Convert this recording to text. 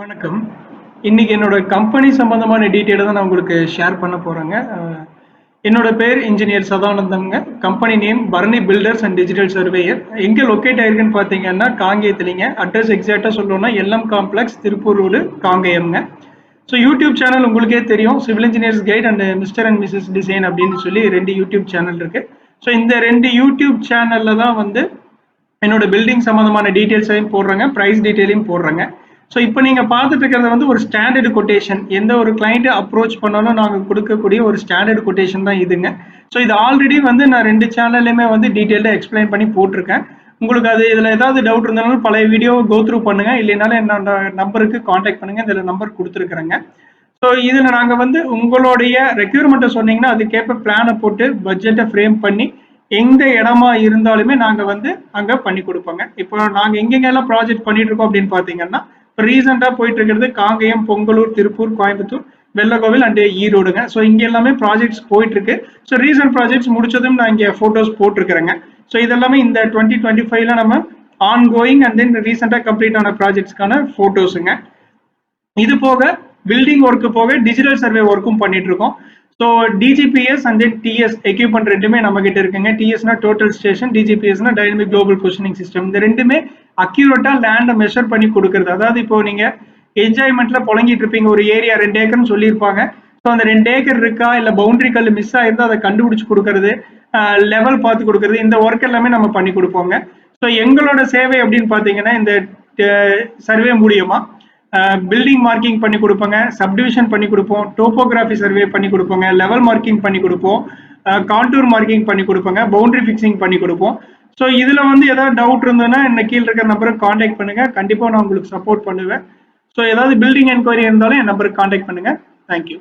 வணக்கம். இன்னைக்கு என்னோட கம்பெனி சம்பந்தமான டீட்டெயிலை தான் நான் உங்களுக்கு ஷேர் பண்ண போறேங்க. என்னோட பேர் engineer சதானந்தம்ங்க. Company name Bharani builders and digital surveyor எங்க லொக்கேட் ஆயிருக்குன்னு பார்த்தீங்கன்னா காங்கேயத்துலிங்க. அட்ரஸ் எக்ஸாக்டா சொல்லணும்னா எல்எம் காம்ப்ளெக்ஸ் திருப்பூர் ரோடு காங்கேயம்ங்க. ஸோ யூடியூப் சேனல் உங்களுக்கே தெரியும். Civil engineers guide and mister and missus design அப்படின்னு சொல்லி ரெண்டு யூடியூப் சேனல் இருக்கு. ஸோ இந்த ரெண்டு யூடியூப் சேனல்ல தான் வந்து என்னோட பில்டிங் சம்மந்தமான டீட்டெயில்ஸையும் போடுறாங்க. ப்ரைஸ் டீட்டெயிலையும் போடுறாங்க. ஸோ இப்போ நீங்கள் பார்த்துட்டு இருக்கிறது வந்து ஒரு ஸ்டாண்டர்டு கொட்டேஷன் எந்த ஒரு கிளைண்ட்டு அப்ரோச் பண்ணாலும் நாங்கள் கொடுக்கக்கூடிய ஒரு ஸ்டாண்டர்டு கொட்டேஷன் தான் இதுங்க. ஸோ இது ஆல்ரெடி வந்து நான் ரெண்டு சேனல்லையுமே வந்து டீட்டெயில்டாக எக்ஸ்பிளைன் பண்ணி போட்டிருக்கேன். உங்களுக்கு அது இதில் ஏதாவது டவுட் இருந்தாலும் பழைய வீடியோ கோ த்ரூ பண்ணுங்கள் இல்லைனாலும் என்னோட நம்பருக்கு காண்டாக்ட் பண்ணுங்கள் இதில் நம்பர் கொடுத்துருக்குறேங்க. ஸோ இதில் நாங்கள் வந்து உங்களுடைய ரெக்யூர்மெண்ட்டை சொன்னீங்கன்னா அதுக்கேற்ப பிளானை போட்டு பட்ஜெட்டை ஃப்ரேம் பண்ணி எந்த இடமா இருந்தாலுமே நாங்கள் வந்து அங்கே பண்ணி கொடுப்போங்க. இப்போ நாங்கள் எங்கெங்கெல்லாம் ப்ராஜெக்ட் பண்ணிட்டு இருக்கோம் அப்படின்னு பார்த்தீங்கன்னா ரீசெண்டாக போயிட்டு இருக்கிறது காங்கயம் பொங்கலூர் திருப்பூர் கோயம்புத்தூர் வெள்ளக்கோவில் அண்ட் ஈரோடுங்க. ஸோ இங்கே எல்லாமே ப்ராஜெக்ட்ஸ் போயிட்டு இருக்கு ஸோ ரீசெண்ட் ப்ராஜெக்ட்ஸ் முடிச்சதும் நான் இங்கே ஃபோட்டோஸ் போட்டிருக்கிறேங்க. ஸோ இதெல்லாமே இந்த டுவெண்ட்டி டுவெண்ட்டி ஃபைவ்ல நம்ம ஆன் கோயிங் அண்ட் தென் ரீசெண்டாக கம்ப்ளீட் ஆன ப்ராஜெக்ட்ஸ்க்கான ஃபோட்டோஸுங்க இது போக பில்டிங் ஒர்க்கு போக டிஜிட்டல் சர்வே ஒர்க்கும் பண்ணிட்டு இருக்கோம் so DGPS and then TS equipment ரெண்டுமே நம்ம கிட்ட இருக்குங்க டிஎஸ்னா டோட்டல் ஸ்டேஷன் டிஜிபிஎஸ்னா டைனமிக் குளோபல் பொசிஷனிங் சிஸ்டம் இந்த ரெண்டுமே அக்யூரேட்டா லேண்டை மெஷர் பண்ணி கொடுக்கறது. அதாவது இப்போ நீங்க என்ஜாய்மெண்ட்ல புழங்கிட்டு இருப்பீங்க. ஒரு ஏரியா ரெண்டு ஏக்கர்னு சொல்லியிருப்பாங்க. ஸோ அந்த ரெண்டு ஏக்கர் இருக்கா? இல்லை பவுண்டரி கல் மிஸ் ஆயிருந்தா அதை கண்டுபிடிச்சு கொடுக்கறது லெவல் பார்த்து கொடுக்கறது இந்த ஒர்க் எல்லாமே நம்ம பண்ணி கொடுப்போங்க. ஸோ எங்களோட சேவை அப்படின்னு பார்த்தீங்கன்னா இந்த சர்வே மூலியமா பில்டிங் மார்க்கிங் பண்ணி கொடுப்போங்க. சப்டிவிஷன் பண்ணி கொடுப்போம். டோபோகிராஃபி சர்வே பண்ணி கொடுப்போங்க. லெவல் மார்க்கிங் பண்ணி கொடுப்போம். கான்டூர் மார்க்கிங் பண்ணி கொடுப்போங்க. பவுண்டரி ஃபிக்ஸிங் பண்ணி கொடுப்போம். ஸோ இதில் வந்து ஏதாவது டவுட் இருந்ததுன்னா என்ன கீழே இருக்கிற நம்பருக்கு காண்டாக்ட் பண்ணுங்கள் கண்டிப்பாக நான் உங்களுக்கு சப்போர்ட் பண்ணுவேன். ஸோ ஏதாவது பில்டிங் என்கொயரி இருந்தாலும் என் நம்பருக்கு காண்டாக்ட் பண்ணுங்கள் தேங்க்யூ